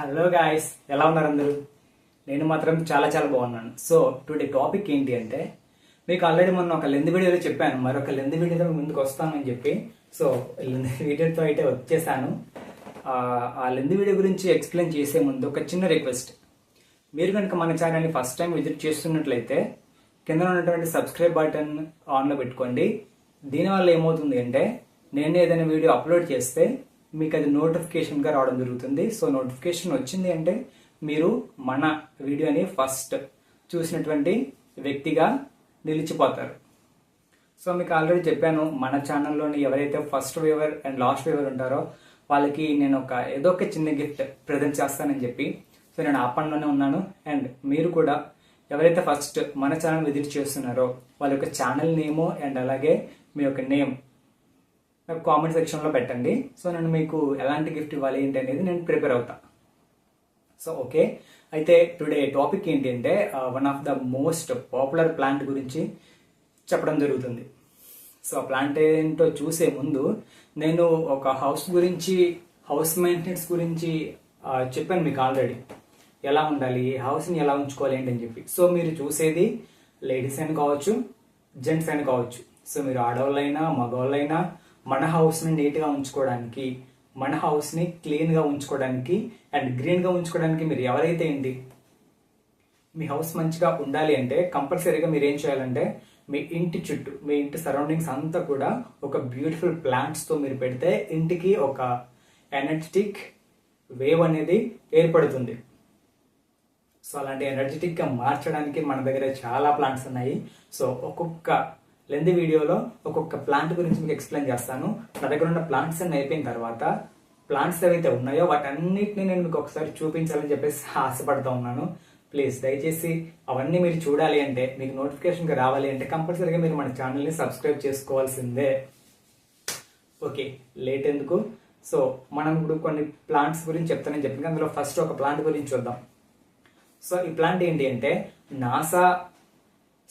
Hello guys ఎలా ఉన్నారు అందరూ? నేను మాత్రం చాలా చాలా బాగున్నాను. సో టుడే టాపిక్ ఏంటి అంటే మీకు ఆల్రెడీ మొన్న ఒక లెంత్ వీడియోలో చెప్పాను. మరొక లెంత్ వీడియోతో ముందుకు వస్తానని చెప్పి. సో లెంత్ వీడియోతో అయితే వచ్చేసాను ఆ, ఆ లెంత్ వీడియో గురించి ఎక్స్ప్లెయిన్ చేసే ముందు ఒక చిన్న రిక్వెస్ట్ మీరు కనుక మన ఛానల్ని ఫస్ట్ టైం విజిట్ చేస్తున్నట్లయితే కింద ఉన్నటువంటి సబ్స్క్రైబ్ బటన్ ఆన్లో పెట్టుకోండి. దీనివల్ల ఏమవుతుంది అంటే నేను ఏదైనా వీడియో అప్లోడ్ చేస్తే మీకు అది నోటిఫికేషన్గా రావడం జరుగుతుంది. సో నోటిఫికేషన్ వచ్చింది అంటే మీరు మన వీడియోని ఫస్ట్ చూసినటువంటి వ్యక్తిగా నిలిచిపోతారు. సో మీకు ఆల్రెడీ చెప్పాను మన ఛానల్లోని ఎవరైతే first viewer and last viewer ఉంటారో వాళ్ళకి నేను ఒక ఏదో ఒక చిన్న గిఫ్ట్ ప్రజెంట్ చేస్తానని చెప్పి సో నేను ఆ పనిలోనే ఉన్నాను. అండ్ మీరు కూడా ఎవరైతే ఫస్ట్ మన ఛానల్ విజిట్ చేస్తున్నారో వాళ్ళ యొక్క ఛానల్ నేము అండ్ అలాగే మీ యొక్క నేమ్ నాకు కామెంట్ సెక్షన్లో పెట్టండి. సో నేను మీకు ఎలాంటి గిఫ్ట్ ఇవ్వాలి ఏంటి అనేది నేను ప్రిపేర్ అవుతాను సో ఓకే అయితే టుడే టాపిక్ ఏంటి అంటే one of the most popular plant గురించి చెప్పడం జరుగుతుంది. సో ఆ ప్లాంట్ ఏంటో చూసే ముందు నేను ఒక హౌస్ గురించి హౌస్ మెయింటెనెన్స్ గురించి uh, చెప్పాను మీకు ఆల్రెడీ ఎలా ఉండాలి హౌస్ని ఎలా ఉంచుకోవాలి ఏంటి అని చెప్పి. సో మీరు చూసేది లేడీస్ అని కావచ్చు జెంట్స్ అని కావచ్చు. సో మీరు ఆడవాళ్ళైనా మగవాళ్ళైనా మన హౌస్ని నీట్గా ఉంచుకోవడానికి మన హౌస్ని క్లీన్గా ఉంచుకోవడానికి అండ్ గ్రీన్గా ఉంచుకోవడానికి మీరు ఎవరైతే ఏంటి మీ హౌస్ మంచిగా ఉండాలి అంటే కంపల్సరీగా మీరు ఏం చేయాలంటే మీ ఇంటి చుట్టూ మీ ఇంటి సరౌండింగ్స్ అంతా కూడా ఒక బ్యూటిఫుల్ ప్లాంట్స్తో మీరు పెడితే ఇంటికి ఒక ఎనర్జెటిక్ వేవ్ అనేది ఏర్పడుతుంది. సో అలాంటి ఎనర్జెటిక్గా మార్చడానికి మన దగ్గర చాలా ప్లాంట్స్ ఉన్నాయి. సో ఒక్కొక్క లెంది వీడియోలో ఒక్కొక్క ప్లాంట్ గురించి మీకు ఎక్స్ప్లెయిన్ చేస్తాను. నా దగ్గర ఉన్న ప్లాంట్స్ అన్ని అయిపోయిన తర్వాత ప్లాంట్స్ ఏవైతే ఉన్నాయో వాటన్నిటిని నేను మీకు ఒకసారి చూపించాలని చెప్పేసి ఆశపడుతూ ఉన్నాను. ప్లీజ్ దయచేసి అవన్నీ మీరు చూడాలి అంటే మీకు నోటిఫికేషన్గా రావాలి అంటే కంపల్సరీగా మీరు మన ఛానల్ని సబ్స్క్రైబ్ చేసుకోవాల్సిందే. ఓకే లేట్ ఎందుకు? సో మనం ఇప్పుడు కొన్ని ప్లాంట్స్ గురించి చెప్తానని చెప్పింది అందులో ఫస్ట్ ఒక ప్లాంట్ గురించి చూద్దాం. సో ఈ ప్లాంట్ ఏంటి అంటే నాసా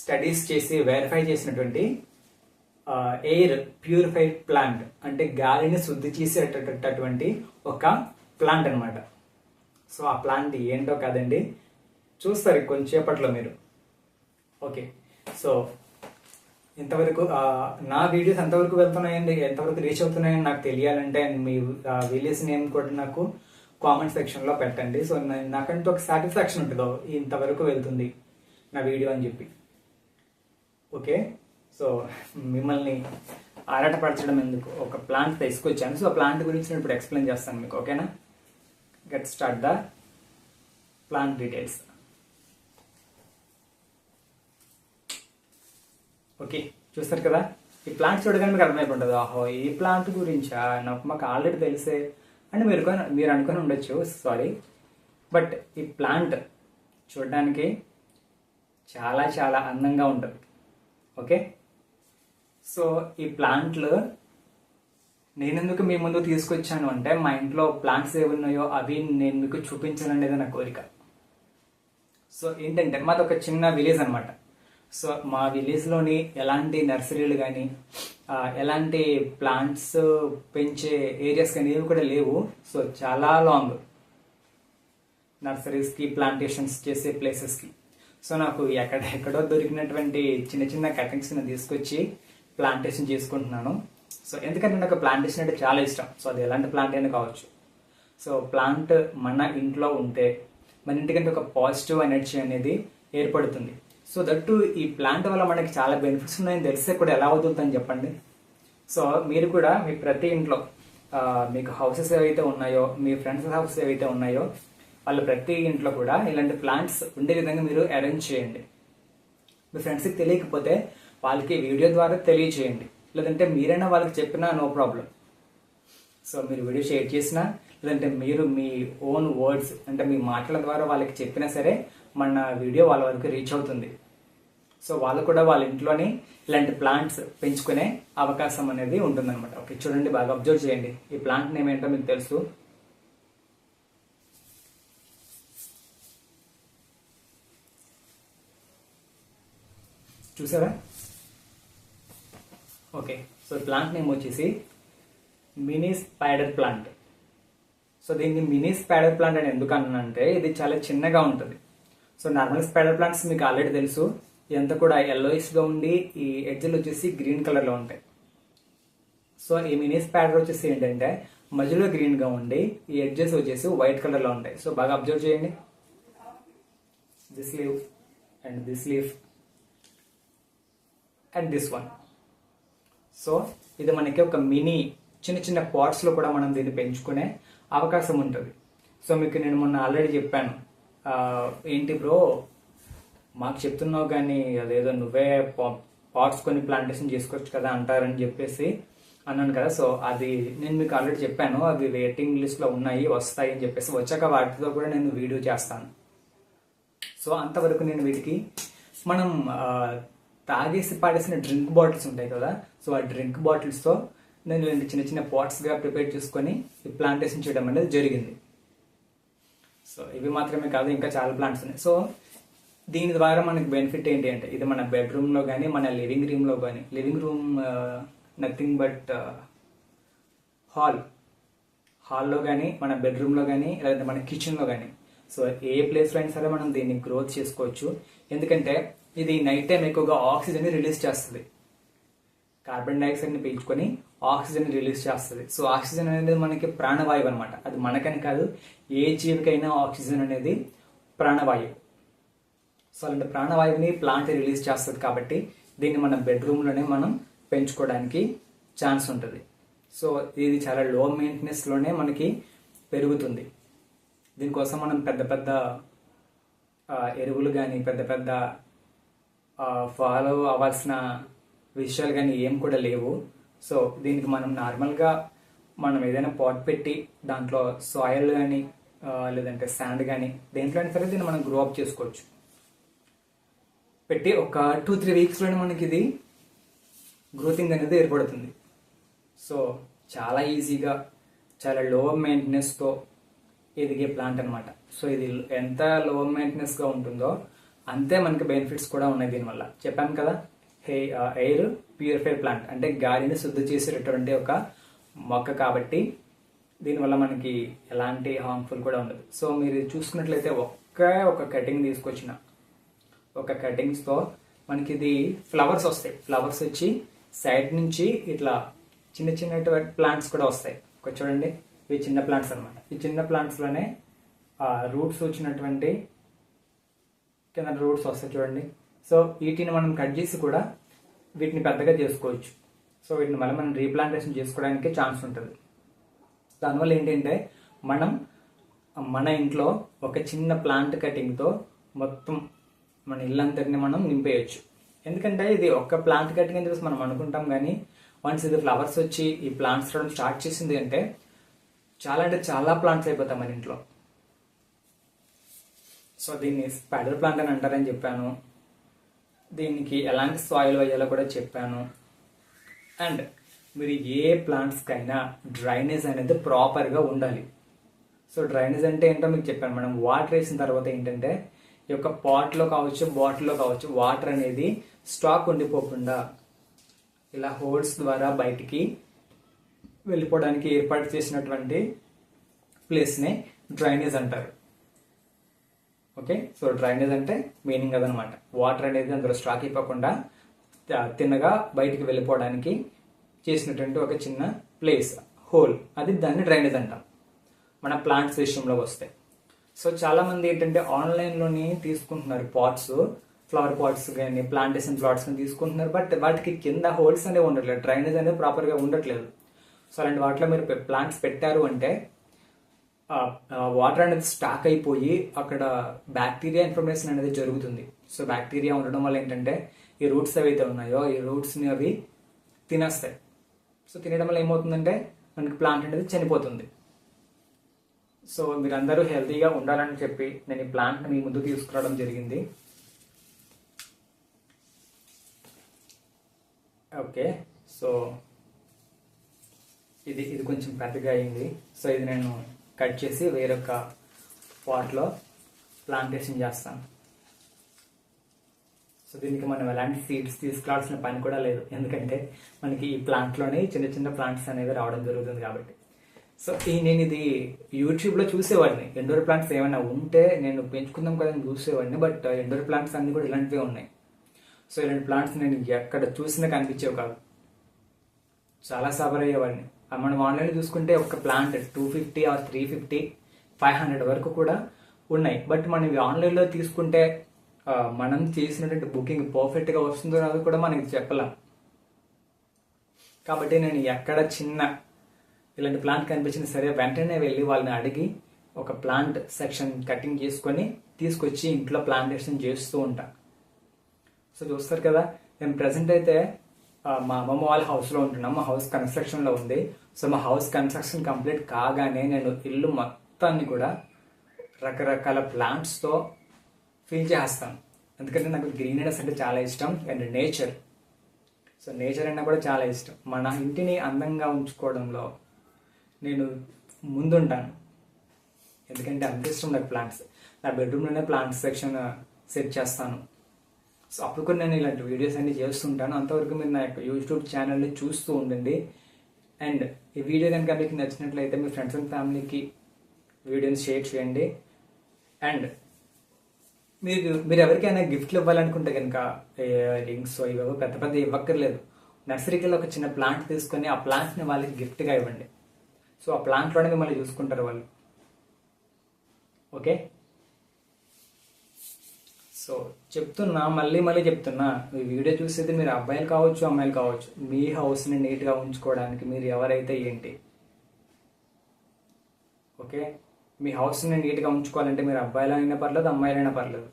స్టడీస్ చేసి వెరిఫై చేసినటువంటి ఎయిర్ ప్యూరిఫైడ్ ప్లాంట్ అంటే గాలిని శుద్ధి చేసేటటువంటి ఒక ప్లాంట్ అన్నమాట. సో ఆ ప్లాంట్ ఏంటో కాదండి. చూస్తారు కొంచెంసేపట్లో మీరు. ఓకే. సో ఇంతవరకు నా వీడియోస్ ఎంతవరకు వెళ్తున్నాయండి ఎంతవరకు రీచ్ అవుతున్నాయని నాకు తెలియాలంటే మీ విలేజ్ నేమ్ కూడా నాకు కామెంట్ సెక్షన్లో పెట్టండి. సో నాకంటే నాకంటూ ఒక సాటిస్ఫాక్షన్ ఉంటుందో ఇంతవరకు వెళ్తుంది నా వీడియో అని చెప్పి. ఓకే సో మిమ్మల్ని ఆరాటపరచడం ఎందుకు? ఒక ప్లాంట్ తీసుకొచ్చాను. సో ఆ ప్లాంట్ గురించి నేను ఇప్పుడు ఎక్స్ప్లెయిన్ చేస్తాను మీకు ఓకేనా get start the plant details okay చూస్తారు కదా? ఈ ప్లాంట్ చూడగానే మీకు అర్థమైపోతుంది. ఆహో ఈ ప్లాంట్ గురించా? నాకు మాకు ఆల్రెడీ తెలిసే అంటే మీరు మీరు అనుకుని ఉండొచ్చు సారీ బట్ ఈ ప్లాంట్ చూడడానికి చాలా చాలా అందంగా ఉంటుంది. ఓకే? సో ఈ ప్లాంట్లు నేనెందుకు మీ ముందు తీసుకొచ్చాను అంటే మా ఇంట్లో ప్లాంట్స్ ఏవి ఉన్నాయో అవి నేను మీకు చూపించాలనేది నా కోరిక. సో ఏంటంటే మాది ఒక చిన్న విలేజ్ అనమాట సో మా విలేజ్లోని ఎలాంటి నర్సరీలు కానీ ఎలాంటి ప్లాంట్స్ పెంచే ఏరియాస్ కానీ ఏవి కూడా లేవు. సో చాలా లాంగ్ నర్సరీస్కి ప్లాంటేషన్స్ చేసే ప్లేసెస్కి. సో నాకు ఎక్కడ ఎక్కడో దొరికినటువంటి చిన్న చిన్న కటింగ్స్ని తీసుకొచ్చి ప్లాంటేషన్ చేసుకుంటున్నాను. సో ఎందుకంటే నాకు ప్లాంటేషన్ అంటే చాలా ఇష్టం. సో అది ఎలాంటి ప్లాంట్ అయినా కావచ్చు. సో ప్లాంట్ మన ఇంట్లో ఉంటే మన ఇంటికంటే ఒక పాజిటివ్ ఎనర్జీ అనేది ఏర్పడుతుంది. సో దట్టు ఈ ప్లాంట్ వల్ల మనకి చాలా బెనిఫిట్స్ ఉన్నాయని తెలిస్తే కూడా ఎలా అవుతుందని చెప్పండి? సో మీరు కూడా మీ ప్రతి ఇంట్లో మీకు హౌసెస్ ఏవైతే ఉన్నాయో మీ ఫ్రెండ్స్ హౌసెస్ ఏవైతే ఉన్నాయో వాళ్ళ ప్రతి ఇంట్లో కూడా ఇలాంటి ప్లాంట్స్ ఉండే విధంగా మీరు అరేంజ్ చేయండి. మీ ఫ్రెండ్స్కి తెలియకపోతే వాళ్ళకి వీడియో ద్వారా తెలియచేయండి. లేదంటే మీరైనా వాళ్ళకి చెప్పినా నో ప్రాబ్లం సో మీరు వీడియో షేర్ చేసినా లేదంటే మీరు మీ ఓన్ వర్డ్స్ అంటే మీ మాటల ద్వారా వాళ్ళకి చెప్పినా సరే మన వీడియో వాళ్ళ వరకు రీచ్ అవుతుంది. సో వాళ్ళు కూడా వాళ్ళ ఇంట్లోనే ఇలాంటి ప్లాంట్స్ పెంచుకునే అవకాశం అనేది ఉంటుందన్నమాట. ఓకే చూడండి బాగా అబ్జర్వ్ చేయండి. ఈ ప్లాంట్ నేమ్ ఏంటో మీకు తెలుసు. చూసారా? ఓకే సో ప్లాంట్ నేమ్ వచ్చేసి మినీ స్పైడర్ ప్లాంట్. సో దీన్ని మినీ స్పైడర్ ప్లాంట్ అని ఎందుకు అన్నానంటే ఇది చాలా చిన్నగా ఉంటుంది. సో నార్మల్ స్పైడర్ ప్లాంట్స్ మీకు ఆల్రెడీ తెలుసు. ఇదంతా కూడా ఎల్లోయిష్గా ఉండి ఈ ఎడ్జ్లు వచ్చేసి గ్రీన్ కలర్లో ఉంటాయి. సో ఈ మినీ స్పైడర్ వచ్చేసి ఏంటంటే మధ్యలో గ్రీన్గా ఉండి ఈ ఎడ్జెస్ వచ్చేసి వైట్ కలర్లో ఉంటాయి. సో బాగా అబ్జర్వ్ చేయండి. This leave and this leaf and this one so ఇది మనకి ఒక మినీ చిన్న చిన్న pots లో కూడా మనం దీన్ని పెంచుకునే అవకాశం ఉంటుంది. సో మీకు నేను మొన్న ఆల్రెడీ చెప్పాను. ఏంటి బ్రో మాకు చెప్తున్నావు కానీ అదేదో నువ్వే పాట్స్ కొన్ని ప్లాంటేషన్ చేసుకోవచ్చు కదా అంటారని చెప్పేసి అన్నాను కదా. సో అది నేను మీకు ఆల్రెడీ చెప్పాను. అవి వెయిటింగ్ లిస్ట్లో ఉన్నాయి వస్తాయి అని చెప్పేసి వచ్చాక వాటితో కూడా నేను వీడియో చేస్తాను. సో అంతవరకు నేను వీటికి మనం తాగేసి పాడేసిన డ్రింక్ బాటిల్స్ ఉంటాయి కదా సో ఆ డ్రింక్ బాటిల్స్తో నేను రెండు చిన్న చిన్న పాట్స్గా ప్రిపేర్ చేసుకొని ఈ ప్లాంటేషన్ చేయడం అనేది జరిగింది. సో ఇవి మాత్రమే కాదు ఇంకా చాలా ప్లాంట్స్ ఉన్నాయి. సో దీని ద్వారా మనకి బెనిఫిట్ ఏంటి అంటే ఇది మన బెడ్రూమ్లో కానీ మన లివింగ్ రూమ్లో కానీ living room nothing but hall. హాల్లో కానీ మన బెడ్రూమ్లో కానీ లేదంటే మన కిచెన్లో కానీ సో ఏ ప్లేస్లో అయినా సరే మనం దీన్ని గ్రోత్ చేసుకోవచ్చు. ఎందుకంటే ఇది నైట్ టైం ఎక్కువగా ఆక్సిజన్ రిలీజ్ చేస్తుంది. కార్బన్ డైఆక్సైడ్ని పీల్చుకొని ఆక్సిజన్ రిలీజ్ చేస్తుంది. సో ఆక్సిజన్ అనేది మనకి ప్రాణవాయువు అనమాట అది మనకని కాదు ఏ జీవికైనా ఆక్సిజన్ అనేది ప్రాణవాయువు. సో అలాంటి ప్రాణవాయువుని ప్లాంట్ రిలీజ్ చేస్తుంది కాబట్టి దీన్ని మన బెడ్రూమ్లోనే మనం పెంచుకోవడానికి ఛాన్స్ ఉంటుంది. సో ఇది చాలా లో మెయింటెనెన్స్లోనే మనకి పెరుగుతుంది. దీనికోసం మనం పెద్ద పెద్ద ఎరువులు కానీ పెద్ద పెద్ద ఫాలో అవ్వాల్సిన విషయాలు కానీ ఏం కూడా లేవు. సో దీనికి మనం నార్మల్గా మనం ఏదైనా పాట్ పెట్టి దాంట్లో సాయిల్ కానీ లేదంటే శాండ్ కానీ దేంట్లో అయినా సరే దీన్ని మనం గ్రో అప్ చేసుకోవచ్చు. పెట్టి ఒక టూ త్రీ వీక్స్లోనే మనకి ఇది గ్రోతింగ్ అనేది ఏర్పడుతుంది. సో చాలా ఈజీగా చాలా లో మెయింటెనెన్స్తో ఎదిగే ప్లాంట్ అనమాట సో ఇది ఎంత లో మెయింటెనెన్స్గా ఉంటుందో అంతే మనకి బెనిఫిట్స్ కూడా ఉన్నాయి దీనివల్ల. చెప్పాను కదా హే ఎయిర్ ప్యూరిఫైర్ ప్లాంట్ అంటే గాలిని శుద్ధి చేసేటటువంటి ఒక మొక్క కాబట్టి దీనివల్ల మనకి ఎలాంటి హార్మ్ఫుల్ కూడా ఉండదు. సో మీరు చూసుకున్నట్లయితే ఒక్క ఒక కటింగ్ తీసుకొచ్చిన. ఒక కటింగ్స్తో మనకి ఇది ఫ్లవర్స్ వస్తాయి. ఫ్లవర్స్ వచ్చి సైడ్ నుంచి ఇట్లా చిన్న చిన్న ప్లాంట్స్ కూడా వస్తాయి. ఒక చూడండి ఇవి చిన్న ప్లాంట్స్ అనమాట ఈ చిన్న ప్లాంట్స్లోనే రూట్స్ వచ్చినటువంటి కింద రూట్స్ వస్తాయి చూడండి. సో వీటిని మనం కట్ చేసి కూడా వీటిని పెద్దగా చేసుకోవచ్చు. సో వీటిని మళ్ళీ మనం రీప్లాంటేషన్ చేసుకోవడానికి ఛాన్స్ ఉంటుంది. దానివల్ల ఏంటంటే మనం మన ఇంట్లో ఒక చిన్న ప్లాంట్ కటింగ్తో మొత్తం మన ఇల్లంతటిని మనం నింపేయచ్చు. ఎందుకంటే ఇది ఒక్క ప్లాంట్ కటింగ్ అని చెప్పేసి మనం అనుకుంటాం కానీ వన్స్ ఇది ఫ్లవర్స్ వచ్చి ఈ ప్లాంట్స్ రావడం స్టార్ట్ చేసింది అంటే చాలా అంటే చాలా ప్లాంట్స్ అయిపోతాయి మన ఇంట్లో. సో దీన్ని స్పైడర్ ప్లాంట్ అని అంటారని చెప్పాను. దీనికి ఎలాంటి సాయిల్ వేయాలో కూడా చెప్పాను. అండ్ మీరు ఏ ప్లాంట్స్కైనా డ్రైనేజ్ అనేది ప్రాపర్గా ఉండాలి. సో డ్రైనేజ్ అంటే ఏంటో మీకు చెప్పాను మనం వాటర్ వేసిన తర్వాత ఏంటంటే ఈ యొక్క పాట్లో కావచ్చు బాటిల్లో కావచ్చు వాటర్ అనేది స్టాక్ ఉండిపోకుండా ఇలా హోల్స్ ద్వారా బయటికి వెళ్ళిపోవడానికి ఏర్పాటు చేసినటువంటి ప్లేస్ని డ్రైనేజ్ అంటారు. ఓకే? సో డ్రైనేజ్ అంటే మీనింగ్ అదనమాట. వాటర్ అనేది అందులో స్టాక్ అయిపోకుండా తిన్నగా బయటికి వెళ్ళిపోవడానికి చేసినటువంటి ఒక చిన్న ప్లేస్ హోల్. అది దాన్ని డ్రైనేజ్ అంటాం. మన ప్లాంట్స్ విషయంలో వస్తే. సో చాలామంది ఏంటంటే ఆన్లైన్లోని తీసుకుంటున్నారు పాట్స్ ఫ్లవర్ పాట్స్ కానీ ప్లాంటేషన్ ప్లాట్స్ కానీ తీసుకుంటున్నారు. బట్ వాటికి కింద హోల్స్ అనేవి ఉండట్లేదు. డ్రైనేజ్ అనేది ప్రాపర్గా ఉండట్లేదు. సో అలాంటి వాటిలో మీరు ప్లాంట్స్ పెట్టారు అంటే వాటర్ అనేది స్టాక్ అయిపోయి అక్కడ బ్యాక్టీరియా ఇన్ఫర్మేషన్ అనేది జరుగుతుంది. సో బ్యాక్టీరియా ఉండడం వల్ల ఏంటంటే ఈ రూట్స్ ఏవైతే ఉన్నాయో ఈ రూట్స్ని అవి తినేస్తాయి. సో తినడం వల్ల ఏమవుతుందంటే మనకి ప్లాంట్ అనేది చనిపోతుంది. సో మీరందరూ హెల్తీగా ఉండాలని చెప్పి నేను ఈ ప్లాంట్ని మీ ముందుకు తీసుకురావడం జరిగింది. ఓకే సో ఇది ఇది కొంచెం పెద్దగా అయింది. సో ఇది నేను కట్ చేసి వేరొక పాట్లో ప్లాంటేషన్ చేస్తాను. సో దీనికి మనం ఎలాంటి సీడ్స్ తీసుకురావాల్సిన పని కూడా లేదు. ఎందుకంటే మనకి ఈ ప్లాంట్లోనే చిన్న చిన్న ప్లాంట్స్ అనేవి రావడం జరుగుతుంది కాబట్టి. సో ఈ నేను ఇది యూట్యూబ్లో చూసేవాడిని. ఇండోర్ ప్లాంట్స్ ఏమైనా ఉంటే నేను పెంచుకుందాం కదా అని చూసేవాడిని బట్ ఇండోర్ ప్లాంట్స్ అన్ని కూడా ఇలాంటివే ఉన్నాయి. సో ఇలాంటి ప్లాంట్స్ నేను ఎక్కడ చూసినా కనిపించేవి కాదు చాలా సఫర్ అయ్యేవాడిని. మనం ఆన్లైన్లో చూసుకుంటే ఒక plant two fifty or three fifty five hundred వరకు కూడా ఉన్నాయి. బట్ మనం ఇవి ఆన్లైన్లో తీసుకుంటే మనం చేసినటువంటి బుకింగ్ పర్ఫెక్ట్గా వస్తుందో అది కూడా మనకి చెప్పలేం. కాబట్టి నేను ఎక్కడ చిన్న ఇలాంటి ప్లాంట్ కనిపించిన సరే వెంటనే వెళ్ళి వాళ్ళని అడిగి ఒక ప్లాంట్ సెక్షన్ కటింగ్ చేసుకొని తీసుకొచ్చి ఇంట్లో ప్లాంటేషన్ చేస్తూ ఉంటా. సో చూస్తారు కదా నేను ప్రజెంట్ అయితే మా అమ్మమ్మ వాళ్ళ హౌస్లో ఉంటున్నాం. మా హౌస్ కన్స్ట్రక్షన్లో ఉంది. సో మా హౌస్ కన్స్ట్రక్షన్ కంప్లీట్ కాగానే నేను ఇల్లు మొత్తాన్ని కూడా రకరకాల ప్లాంట్స్తో ఫీల్ చేస్తాను. ఎందుకంటే నాకు గ్రీనరీస్ అంటే చాలా ఇష్టం అండ్ నేచర్. సో నేచర్ అన్నా కూడా చాలా ఇష్టం. మన ఇంటిని అందంగా ఉంచుకోవడంలో నేను ముందుంటాను. ఎందుకంటే అంత ఇష్టం నాకు ప్లాంట్స్. నా బెడ్రూమ్లోనే ప్లాంట్స్ సెక్షన్ సెట్ చేస్తాను. సో అప్పుడు కూడా నేను ఇలాంటి వీడియోస్ అన్ని చేస్తుంటాను. అంతవరకు మీరు నా యొక్క యూట్యూబ్ ఛానల్ని చూస్తూ ఉండండి. అండ్ ఈ వీడియో కనుక మీకు నచ్చినట్లయితే మీ ఫ్రెండ్స్ అండ్ ఫ్యామిలీకి వీడియోని షేర్ చేయండి. అండ్ మీరు మీరు ఎవరికైనా గిఫ్ట్లు ఇవ్వాలనుకుంటే కనుక రింగ్స్ ఇవేవో పెద్ద పెద్ద ఇవ్వక్కర్లేదు. నర్సరీకిలో ఒక చిన్న ప్లాంట్ తీసుకొని ఆ ప్లాంట్ని వాళ్ళకి గిఫ్ట్గా ఇవ్వండి. సో ఆ ప్లాంట్లోనే మిమ్మల్ని చూసుకుంటారు వాళ్ళు. ఓకే సో చెప్తున్నా మళ్ళీ మళ్ళీ చెప్తున్నా ఈ వీడియో చూసేది మీరు అబ్బాయిలు కావచ్చు అమ్మాయిలు కావచ్చు మీ హౌస్ని నీట్గా ఉంచుకోవడానికి మీరు ఎవరైతే ఏంటి? ఓకే? మీ హౌస్ని నీట్గా ఉంచుకోవాలంటే మీరు అబ్బాయిలైనా పర్లేదు అమ్మాయిలైనా పర్లేదు.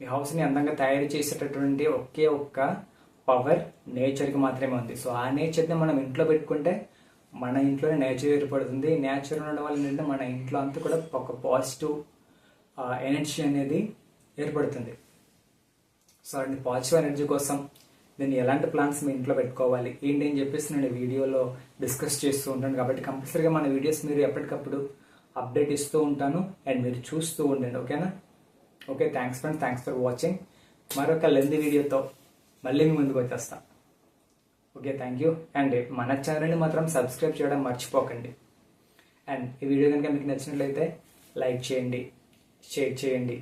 మీ హౌస్ని అందంగా తయారు చేసేటటువంటి ఒకే ఒక్క పవర్ నేచర్కి మాత్రమే ఉంది. సో ఆ నేచర్ని మనం ఇంట్లో పెట్టుకుంటే మన ఇంట్లోనే నేచర్ ఏర్పడుతుంది. నేచర్ ఉండడం వల్ల ఏంటంటే మన ఇంట్లో అంతా కూడా ఒక పాజిటివ్ ఎనర్జీ అనేది ఏర్పడుతుంది. సో అండి పాజిటివ్ ఎనర్జీ కోసం నేను ఎలాంటి ప్లాన్స్ మీ ఇంట్లో పెట్టుకోవాలి? ఏంటి అని చెప్పేసి నేను వీడియోలో డిస్కస్ చేస్తూ ఉంటాను. కాబట్టి కంపల్సరీగా మన వీడియోస్ మీరు ఎప్పటికప్పుడు అప్డేట్ ఇస్తూ ఉంటాను అండ్ మీరు చూస్తూ ఉండండి. ఓకేనా? Okay thanks friends thanks for watching మరొక లెంది వీడియోతో మళ్ళీ మీ ముందుకు వచ్చేస్తా. ఓకే థ్యాంక్ యూ అండ్ మన ఛానల్ని మాత్రం సబ్స్క్రైబ్ చేయడం మర్చిపోకండి. అండ్ ఈ వీడియో కనుక మీకు నచ్చినట్లయితే లైక్ చేయండి షేర్ చేయండి.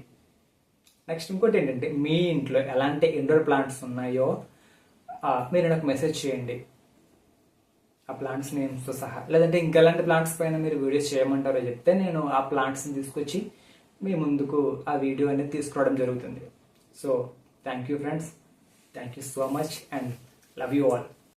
నెక్స్ట్ ఇంకోటి ఏంటంటే మీ ఇంట్లో ఎలాంటి ఇండోర్ ప్లాంట్స్ ఉన్నాయో మీరు నాకు మెసేజ్ చేయండి. ఆ ప్లాంట్స్ నేమ్స్తో సహా. లేదంటే ఇంకెలాంటి ప్లాంట్స్ పైన మీరు వీడియోస్ చేయమంటారో చెప్తే నేను ఆ ప్లాంట్స్ని తీసుకొచ్చి మీ ముందుకు ఆ వీడియో అనేది తీసుకురావడం జరుగుతుంది. So thank you friends thank you so much and love you all